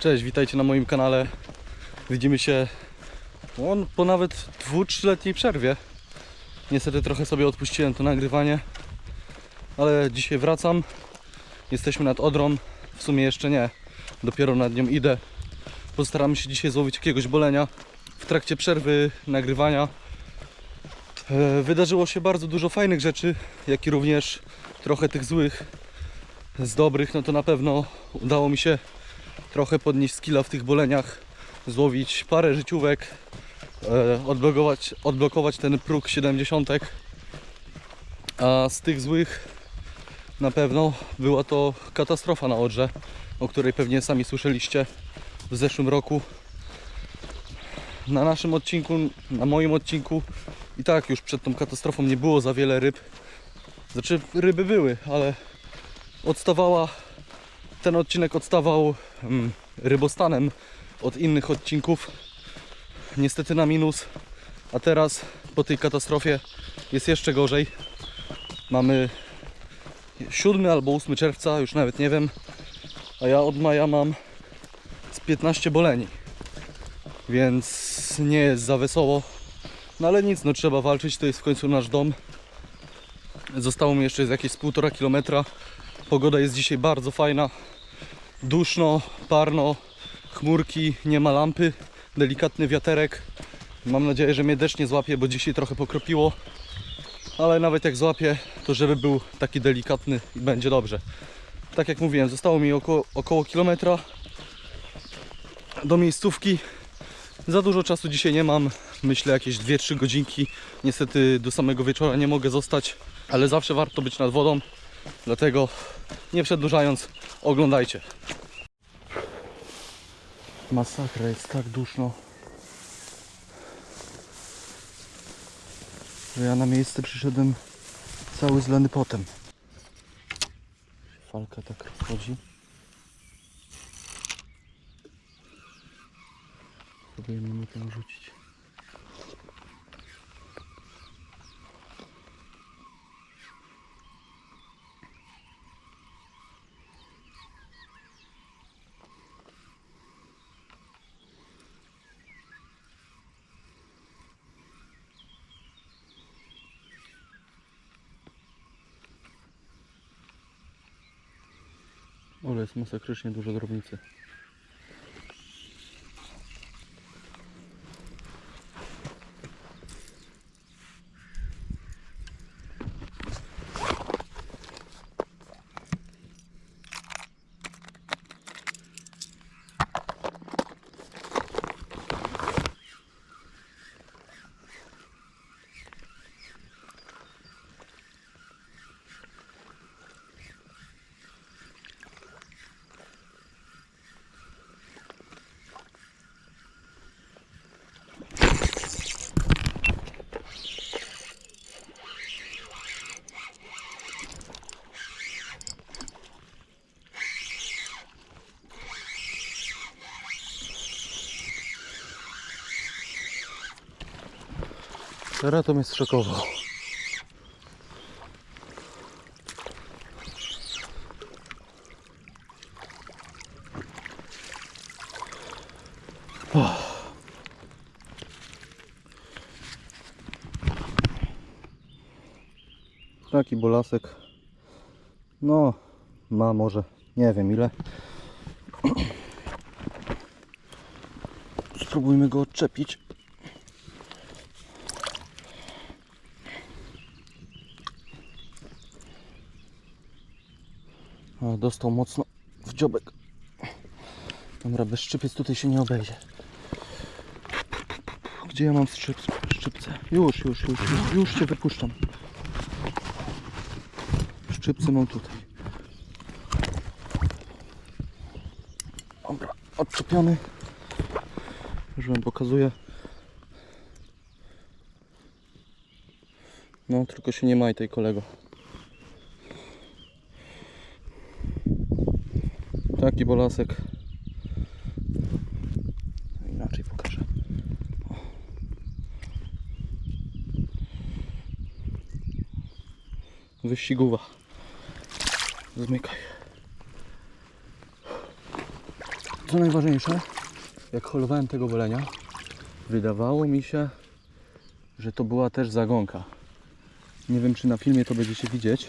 Cześć, witajcie na moim kanale. Widzimy się on po nawet dwu, trzyletniej przerwie. Niestety trochę sobie odpuściłem to nagrywanie, ale dzisiaj wracam. Jesteśmy nad Odrą. W sumie jeszcze nie. Dopiero nad nią idę. Postaramy się dzisiaj złowić jakiegoś bolenia. W trakcie przerwy nagrywania e, wydarzyło się bardzo dużo fajnych rzeczy, jak i również trochę tych złych. Z dobrych, no to na pewno udało mi się trochę podnieść skilla w tych boleniach, złowić parę życiówek, e, odblokować, odblokować ten próg 70. A z tych złych na pewno była to katastrofa na Odrze, o której pewnie sami słyszeliście w zeszłym roku. Na naszym odcinku, na moim odcinku i tak już przed tą katastrofą nie było za wiele ryb. Znaczy ryby były, ale odstawała ten odcinek odstawał mm, rybostanem od innych odcinków. Niestety na minus. A teraz po tej katastrofie jest jeszcze gorzej. Mamy 7 albo 8 czerwca, już nawet nie wiem. A ja od maja mam z 15 boleni. Więc nie jest za wesoło. No ale nic, no trzeba walczyć, to jest w końcu nasz dom. Zostało mi jeszcze jakieś półtora kilometra. Pogoda jest dzisiaj bardzo fajna. Duszno, parno, chmurki, nie ma lampy, delikatny wiaterek. Mam nadzieję, że mnie deszcz nie złapie, bo dzisiaj trochę pokropiło. Ale nawet jak złapie, to żeby był taki delikatny i będzie dobrze. Tak jak mówiłem, zostało mi około, około kilometra do miejscówki. Za dużo czasu dzisiaj nie mam. Myślę jakieś 2-3 godzinki. Niestety do samego wieczora nie mogę zostać, ale zawsze warto być nad wodą. Dlatego nie przedłużając, oglądajcie. Masakra, jest tak duszno. Że ja na miejsce przyszedłem cały zlany potem. Falka tak wchodzi. Próbujemy mu tam rzucić. Ale jest masakrycznie dużo drobnicy. Teraz to mnie zszokował. Taki bolasek. No, ma może, nie wiem ile. Spróbujmy go odczepić. Dostał mocno w dziobek. Dobra, bez szczypiec tutaj się nie obejdzie. Gdzie ja mam szczyp, szczypce? Już, już, już, już, już cię wypuszczam. Szczypce mam tutaj. Dobra, odczepiony. Już wam pokazuję. No, tylko się nie majtaj kolego. Taki bolasek. Inaczej pokażę. O. Wyścigówa. Zmykaj. Co najważniejsze, jak holowałem tego bolenia, wydawało mi się, że to była też zagonka. Nie wiem, czy na filmie to będziecie widzieć.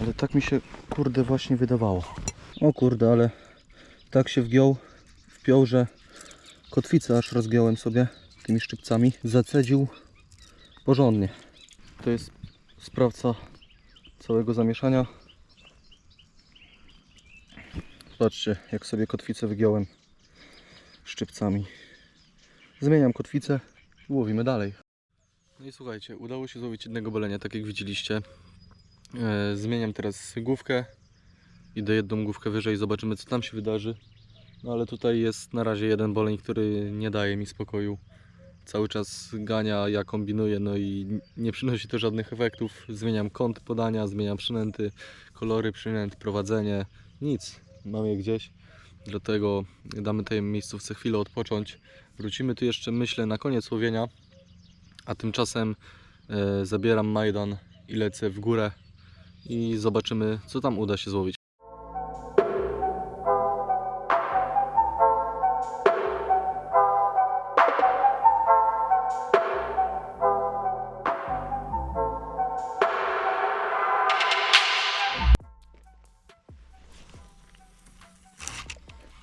Ale tak mi się, kurde, właśnie wydawało. O kurde, ale tak się wgiął, wpiął, że kotwicę aż rozgiąłem sobie tymi szczypcami. Zacedził porządnie. To jest sprawca całego zamieszania. Patrzcie, jak sobie kotwicę wygiąłem szczypcami. Zmieniam kotwicę i łowimy dalej. No i słuchajcie, udało się złowić jednego bolenia, tak jak widzieliście. E, zmieniam teraz główkę. Idę jedną główkę wyżej, zobaczymy co tam się wydarzy. No ale tutaj jest na razie jeden boleń, który nie daje mi spokoju. Cały czas gania, ja kombinuję, no i nie przynosi to żadnych efektów. Zmieniam kąt podania, zmieniam przynęty, kolory przynęt, prowadzenie. Nic, mam je gdzieś. Dlatego damy tej miejscówce chwilę odpocząć. Wrócimy tu jeszcze, myślę, na koniec łowienia. A tymczasem e, zabieram Majdan i lecę w górę i zobaczymy, co tam uda się złowić.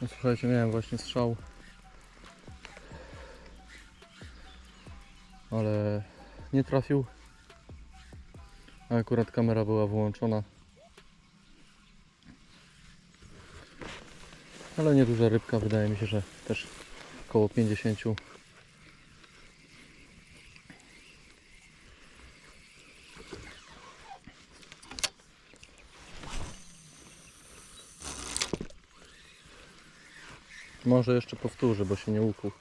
No słuchajcie, miałem właśnie strzał. Ale nie trafił. Akurat kamera była wyłączona. Ale nieduża rybka, wydaje mi się, że też około 50. Może jeszcze powtórzę, bo się nie ukuł.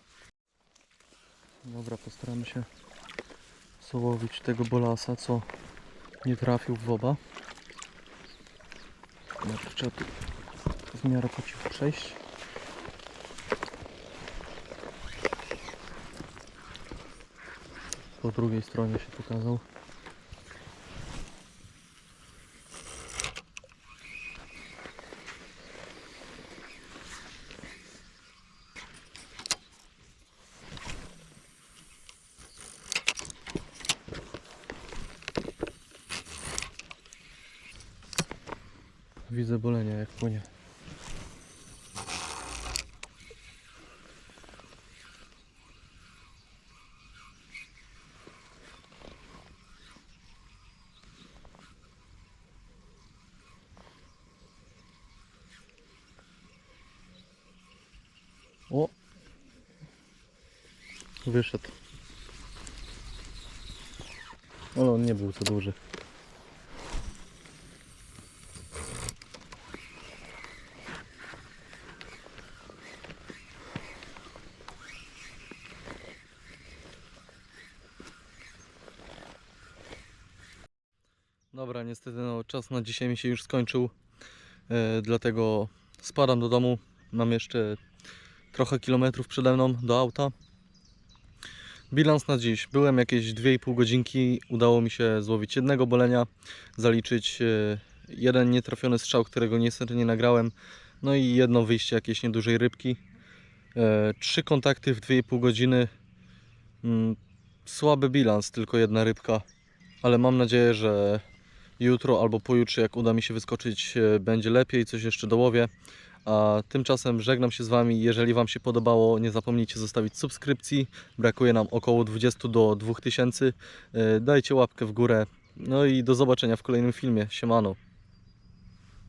Dobra, postaramy się załowić tego bolasa, co nie trafił w woba. Najpierw trzeba tu w miarę po cichu przejść. Po drugiej stronie się pokazał. Widzę bolenie jak płynie. O! Wyszedł. Ale on nie był za duży. Dobra, niestety no, czas na dzisiaj mi się już skończył, e, dlatego spadam do domu. Mam jeszcze trochę kilometrów przede mną do auta. Bilans na dziś. Byłem jakieś 2,5 godzinki. Udało mi się złowić jednego bolenia, zaliczyć e, jeden nietrafiony strzał, którego niestety nie nagrałem. No i jedno wyjście jakiejś niedużej rybki. E, Trzy kontakty w 2,5 godziny. Mm, Słaby bilans, tylko jedna rybka. Ale mam nadzieję, że jutro albo pojutrze, jak uda mi się wyskoczyć, e, będzie lepiej, coś jeszcze dołowię. A tymczasem żegnam się z Wami. Jeżeli Wam się podobało, nie zapomnijcie zostawić subskrypcji. Brakuje nam około 20 do 2000. E, Dajcie łapkę w górę. No i do zobaczenia w kolejnym filmie. Siemano.